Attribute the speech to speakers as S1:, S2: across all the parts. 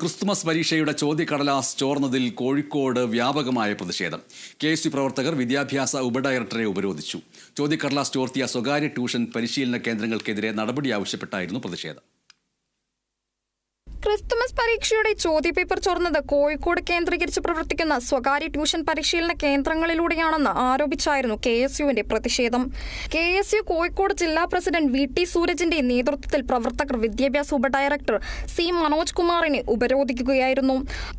S1: Christmas പരീക്ഷയുടെ ചോദ്യക്കടലാസ് ചോർന്നതിൽ കോഴിക്കോട് വ്യാപകമായ പ്രതിഷേധം. കെ എസ് യു പ്രവർത്തകർ വിദ്യാഭ്യാസ ഉപഡയറക്ടറെ ഉപരോധിച്ചു. ചോദ്യക്കടലാസ് ചോർത്തിയ സ്വകാര്യ ട്യൂഷൻ പരിശീലന കേന്ദ്രങ്ങൾക്കെതിരെ നടപടി ആവശ്യപ്പെട്ടായിരുന്നു പ്രതിഷേധം.
S2: ക്രിസ്തുമസ് പരീക്ഷയുടെ ചോദ്യപേപ്പർ ചോർന്നത് കോഴിക്കോട് കേന്ദ്രീകരിച്ച് പ്രവർത്തിക്കുന്ന സ്വകാര്യ ട്യൂഷൻ പരിശീലന കേന്ദ്രങ്ങളിലൂടെയാണെന്ന് ആരോപിച്ചായിരുന്നു കെ എസ് യുവിന്റെ പ്രതിഷേധം. കെ എസ് യു കോഴിക്കോട് ജില്ലാ പ്രസിഡന്റ് വി ടി സൂരജിന്റെ നേതൃത്വത്തിൽ പ്രവർത്തകർ വിദ്യാഭ്യാസ ഉപഡയറക്ടർ സി മനോജ് കുമാറിനെ ഉപരോധിക്കുകയായിരുന്നു.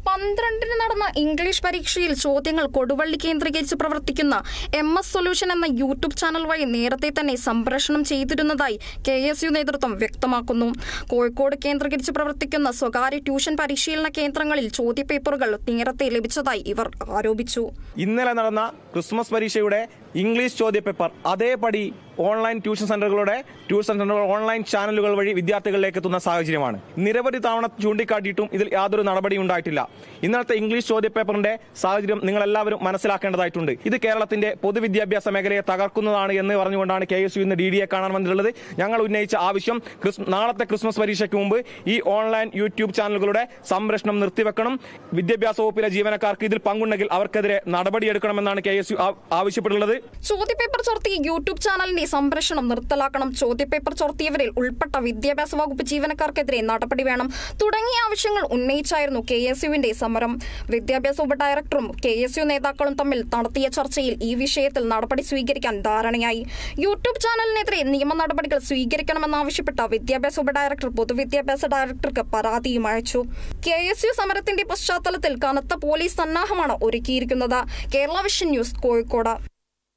S2: പന്ത്രണ്ടിന് നടന്ന ഇംഗ്ലീഷ് പരീക്ഷയിൽ ചോദ്യങ്ങൾ കൊടുവള്ളി കേന്ദ്രീകരിച്ച് പ്രവർത്തിക്കുന്ന എം എസ് സൊല്യൂഷൻ എന്ന യൂട്യൂബ് ചാനൽ വഴി നേരത്തെ തന്നെ സംപ്രേഷണം ചെയ്തിരുന്നതായി കെ എസ് യു നേതൃത്വം വ്യക്തമാക്കുന്നു. കോഴിക്കോട് കേന്ദ്രീകരിച്ച് പ്രവർത്തിക്കുന്ന സ്വകാര്യ ട്യൂഷൻ പരിശീലന കേന്ദ്രങ്ങളിൽ ചോദ്യപേപ്പറുകൾ നേരത്തെ ലഭിച്ചതായി ഇവർ ആരോപിച്ചു.
S3: ഇന്നലെ നടന്ന ക്രിസ്മസ് പരീക്ഷയുടെ ഇംഗ്ലീഷ് ചോദ്യപേപ്പർ അതേപടി ഓൺലൈൻ ട്യൂഷൻ സെന്ററുകളുടെ ട്യൂഷൻ സെന്ററുകൾ ഓൺലൈൻ ചാനലുകൾ വഴി വിദ്യാർത്ഥികളിലേക്ക് എത്തുന്ന സാഹചര്യമാണ്. നിരവധി തവണ ചൂണ്ടിക്കാട്ടിയിട്ടും ഇതിൽ യാതൊരു നടപടിയും ഉണ്ടായിട്ടില്ല. ഇന്നത്തെ ഇംഗ്ലീഷ് ചോദ്യപേപ്പറിന്റെ സാഹചര്യം നിങ്ങൾ എല്ലാവരും മനസ്സിലാക്കേണ്ടതായിട്ടുണ്ട്. ഇത് കേരളത്തിന്റെ പൊതുവിദ്യാഭ്യാസ മേഖലയെ തകർക്കുന്നതാണ് എന്ന് പറഞ്ഞുകൊണ്ടാണ് കെ എസ് യു ഇന്ന് ഡി ഡി എ കാണാൻ വന്നിട്ടുള്ളത്. ഞങ്ങൾ ഉന്നയിച്ച ആവശ്യം നാളത്തെ ക്രിസ്മസ് പരീക്ഷയ്ക്ക് മുമ്പ് ഈ ഓൺലൈൻ യൂട്യൂബ് ചാനലുകളുടെ സംരക്ഷണം നിർത്തിവെക്കണം. വിദ്യാഭ്യാസ വകുപ്പിലെ ജീവനക്കാർക്ക് ഇതിൽ പങ്കുണ്ടെങ്കിൽ അവർക്കെതിരെ നടപടിയെടുക്കണമെന്നാണ് കെ എസ് യു ആവശ്യപ്പെട്ടുള്ളത്
S2: ചോദ്യപേപ്പർ ചോർത്തി യൂട്യൂബ് ചാനലിന്റെ സംപ്രേഷണം നിർത്തലാക്കണം. ചോദ്യപേപ്പർ ചോർത്തിയവരിൽ ഉൾപ്പെട്ട വിദ്യാഭ്യാസ വകുപ്പ് ജീവനക്കാർക്കെതിരെ നടപടി വേണം. തുടങ്ങിയ ആവശ്യങ്ങൾ ഉന്നയിച്ചായിരുന്നു കെ എസ് യുവിന്റെ സമരം. വിദ്യാഭ്യാസ ഉപഡയറക്ടറും കെ എസ് യു നേതാക്കളും തമ്മിൽ നടത്തിയ ചർച്ചയിൽ ഈ വിഷയത്തിൽ നടപടി സ്വീകരിക്കാൻ ധാരണയായി. യൂട്യൂബ് ചാനലിനെതിരെ നിയമ നടപടികൾ സ്വീകരിക്കണമെന്നാവശ്യപ്പെട്ട വിദ്യാഭ്യാസ ഉപഡയറക്ടർ പൊതുവിദ്യാഭ്യാസ ഡയറക്ടർക്ക് പരാതിയും അയച്ചു. കെ എസ് യു സമരത്തിന്റെ പശ്ചാത്തലത്തിൽ കനത്ത പോലീസ് സന്നാഹമാണ് ഒരുക്കിയിരിക്കുന്നത്. Kerala vision news Kozhikode.